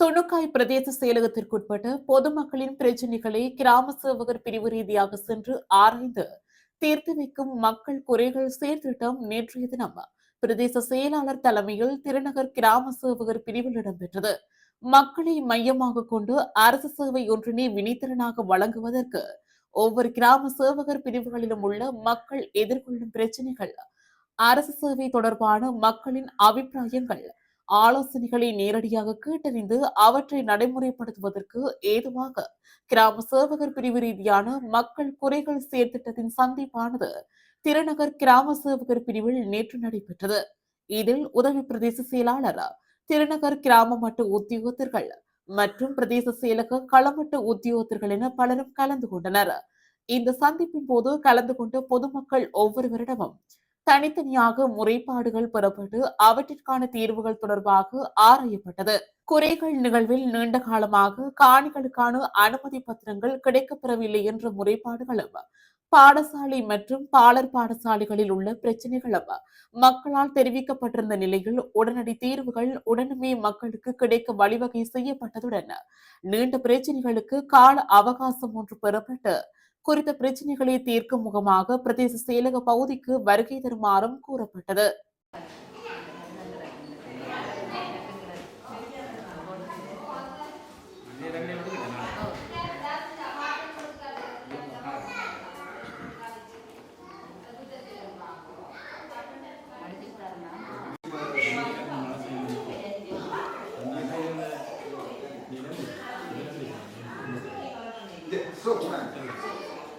துணுக்காய் பிரதேச செயலகத்திற்குட்பட்ட பொதுமக்களின் பிரச்சினைகளை கிராம சேவகர் பிரிவு ரீதியாக சென்று ஆராய்ந்து தீர்த்து வைக்கும் மக்கள் குறைகள் செயற்திட்டம் நேற்றைய தினம் பிரதேச செயலாளர் தலைமையில் திருநகர் கிராம சேவகர் பிரிவில் இடம்பெற்றது. மக்களை மையமாக கொண்டு அரசு சேவை ஒன்றினை வினைத்திறனாக வழங்குவதற்கு ஒவ்வொரு கிராம சேவகர் பிரிவுகளிலும் உள்ள மக்கள் எதிர்கொள்ளும் பிரச்சனைகள் அரசு சேவை தொடர்பான மக்களின் அபிப்பிராயங்கள் ஆலோசனைகளை நேரடியாக கேட்டறிந்து அவற்றை நடைமுறைப்படுத்துவதற்கு ஏதுவாக கிராம சேவகர் பிரிவு ரீதியான மக்கள் குறைகள் செயற்திட்டத்தின் சந்திப்பானது திருநகர் கிராம சேவகர் பிரிவில் நேற்று நடைபெற்றது. இதில் உதவி பிரதேச செயலாளர் திருநகர் கிராம மட்ட உத்தியோகத்தர்கள் மற்றும் பிரதேச செயலக களமட்ட உத்தியோகத்தர்கள் என பலரும் கலந்து கொண்டனர். இந்த சந்திப்பின் போது கலந்து கொண்ட பொதுமக்கள் ஒவ்வொருவரிடமும் தனித்தனியாக முறைப்பாடுகள் பெறப்பட்டு அவற்றிற்கான தீர்வுகள் தொடர்பாக ஆராயப்பட்டது. குறைகள் நிகழ்வில் நீண்ட காலமாக காணிகளுக்கான அனுமதி பத்திரங்கள் கிடைக்கப்பெறவில்லை என்ற முறைப்பாடுகளும் பாடசாலை மற்றும் பாலர் பாடசாலைகளில் உள்ள பிரச்சனைகளும் மக்களால் தெரிவிக்கப்பட்டிருந்த நிலையில் உடனடி தீர்வுகள் உடனுமே மக்களுக்கு கிடைக்க வழிவகை செய்யப்பட்டதுடன் நீண்ட பிரச்சனைகளுக்கு கால அவகாசம் ஒன்று பெறப்பட்டு குறித்த பிரச்சனைகளை தீர்க்கும் முகமாக பிரதேச செயலக பகுதிக்கு வருகை தருமாறும் கூறப்பட்டது. பெரியமான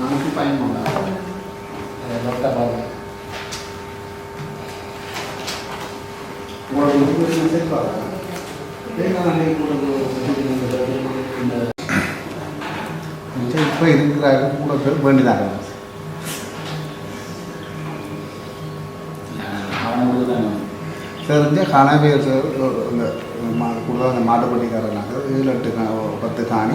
நமக்கு பயன்படும் டாக்டர் பாருங்க உங்களோட இன்ஃபர்மேஷன் சேர்ப்பாங்க இப்போ இருக்கிறாங்க கூட பேர் வேண்டிதாங்க தெரிஞ்ச கனவே மா- கூடுதலாக இந்த மாட்டுப்பட்டிக்காரனாக ஏழு எட்டு பத்து காணி